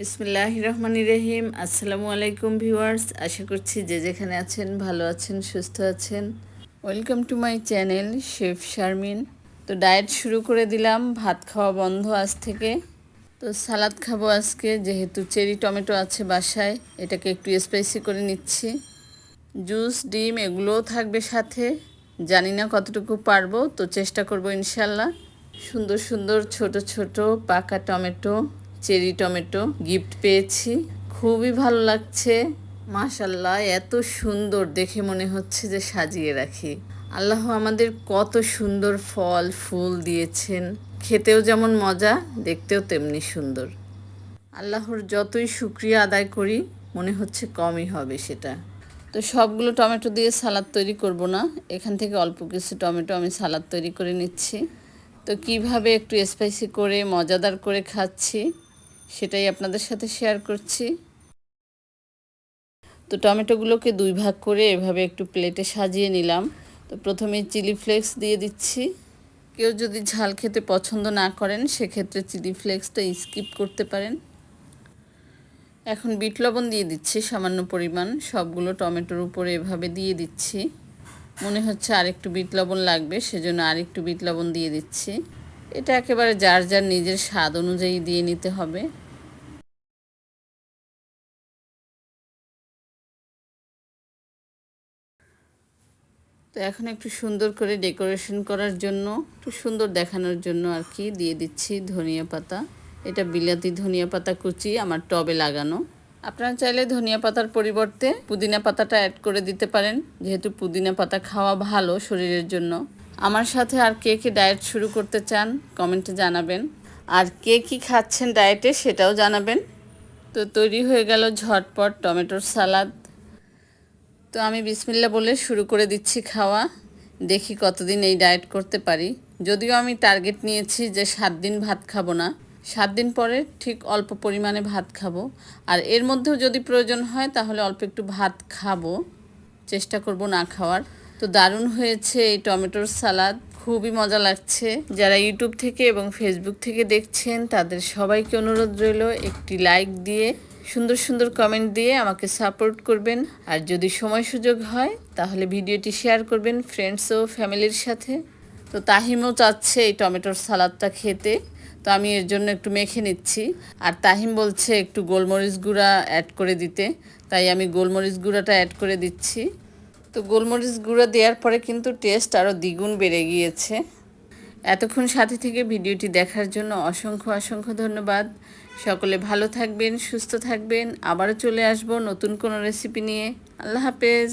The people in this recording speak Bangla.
বিসমিল্লাহ রহমান রহিম। আসসালামু আলাইকুম ভিউয়ার্স, আশা করছি যে যেখানে আছেন ভালো আছেন, সুস্থ আছেন। Welcome to my channel chef Sharmin. তো ডায়েট শুরু করে দিলাম, ভাত খাওয়া বন্ধ আজ থেকে। তো সালাদ খাব আজকে, যেহেতু চেরি টমেটো আছে বাসায়, এটাকে একটু স্পাইসি করে নিচ্ছি। জুস, ডিম, এগুলোও থাকবে সাথে। জানি না কতটুকু পারব, তো চেষ্টা করব ইনশাল্লাহ। সুন্দর সুন্দর ছোট ছোট পাকা টমেটো চেরি টমেটো গিফট পেয়েছি। খুবই ভালো লাগছে। মাশাল্লাহ এত সুন্দর দেখে মনে হচ্ছে যে সাজিয়ে রাখি। আল্লাহ আমাদের কত সুন্দর ফল, ফুল দিয়েছেন। খেতেও যেমন মজা, দেখতেও তেমনি সুন্দর। আল্লাহর যতই শুক্রিয়া আদায় করি, মনে হচ্ছে কমই হবে সেটা। তো সবগুলো টমেটো দিয়ে সালাদ তৈরি করব না। এখান থেকে অল্প কিছু টমেটো আমি সালাদ তৈরি করে নিচ্ছি। তো কীভাবে একটু স্পাইসি করে, মজাদার করে খাচ্ছি সেটাই আপনাদের সাথে শেয়ার করছি। তো টমেটোগুলোকে দুই ভাগ করে এভাবে একটু প্লেটে সাজিয়ে নিলাম। তো প্রথমে চিলি ফ্লেক্স দিয়ে দিচ্ছি। কেউ যদি ঝাল খেতে পছন্দ না করেন, সেক্ষেত্রে চিলি ফ্লেক্সটা স্কিপ করতে পারেন। এখন বিট লবণ দিয়ে দিচ্ছি সামান্য পরিমাণ। সবগুলো টমেটোর উপরে এভাবে দিয়ে দিচ্ছি। মনে হচ্ছে আরেকটু বিট লবণ লাগবে, সেজন্য আরেকটু বিট লবণ দিয়ে দিচ্ছি। এটা একেবারে যার যার নিজের স্বাদ অনুযায়ী দিয়ে নিতে হবে। তো এখন একটু সুন্দর করে ডেকোরেশন করার জন্য, একটু সুন্দর দেখানোর জন্য আর কি দিয়ে দিচ্ছি ধনিয়া পাতা। এটা বিলাতি ধনিয়া পাতা কুচি আমার টবে লাগানো। আপনারা চাইলে ধনিয়া পাতার পরিবর্তে পুদিনা পাতাটা অ্যাড করে দিতে পারেন, যেহেতু পুদিনা পাতা খাওয়া ভালো শরীরের জন্য। আমার সাথে আর কে কে ডায়েট শুরু করতে চান কমেন্টে জানাবেন। আর কে কী খাচ্ছেন ডায়েটে সেটাও জানাবেন। তো তৈরি হয়ে গেল ঝটপট টমেটোর সালাদ। তো আমি বিসমিল্লা বলে শুরু করে দিচ্ছি খাওয়া। দেখি কতদিন এই ডায়েট করতে পারি। যদিও আমি টার্গেট নিয়েছি যে সাত দিন ভাত খাব না। সাত দিন পরে ঠিক অল্প পরিমাণে ভাত খাব। আর এর মধ্যেও যদি প্রয়োজন হয় তাহলে অল্প একটু ভাত খাব। চেষ্টা করব না খাওয়ার। তো দারুণ হয়েছে এই টমেটোর সালাদ। খুবই মজা লাগছে। যারা ইউটিউব থেকে এবং ফেসবুক থেকে দেখছেন তাদের সবাইকে অনুরোধ রইল একটি লাইক দিয়ে সুন্দর সুন্দর কমেন্ট দিয়ে আমাকে সাপোর্ট করবেন। আর যদি সময় সুযোগ হয়, তাহলে ভিডিওটি শেয়ার করবেন ফ্রেন্ডস ও ফ্যামিলির সাথে। তো তাহিমও চাচ্ছে এই টমেটোর সালাদটা খেতে। তো আমি এর জন্য একটু মেখে নিচ্ছি। আর তাহিম বলছে একটু গোলমরিচ গুঁড়া অ্যাড করে দিতে। তাই আমি গোলমরিচ গুঁড়াটা অ্যাড করে দিচ্ছি। তো গোলমরিচ গুঁড়া দেওয়ার পরে কিন্তু টেস্ট আরও দ্বিগুণ বেড়ে গিয়েছে। এতক্ষণ সাথে থেকে ভিডিওটি দেখার জন্য অসংখ্য অসংখ্য ধন্যবাদ। সকলে ভালো থাকবেন, সুস্থ থাকবেন। আবারও চলে আসব নতুন কোনো রেসিপি নিয়ে। আল্লাহ হাফেজ।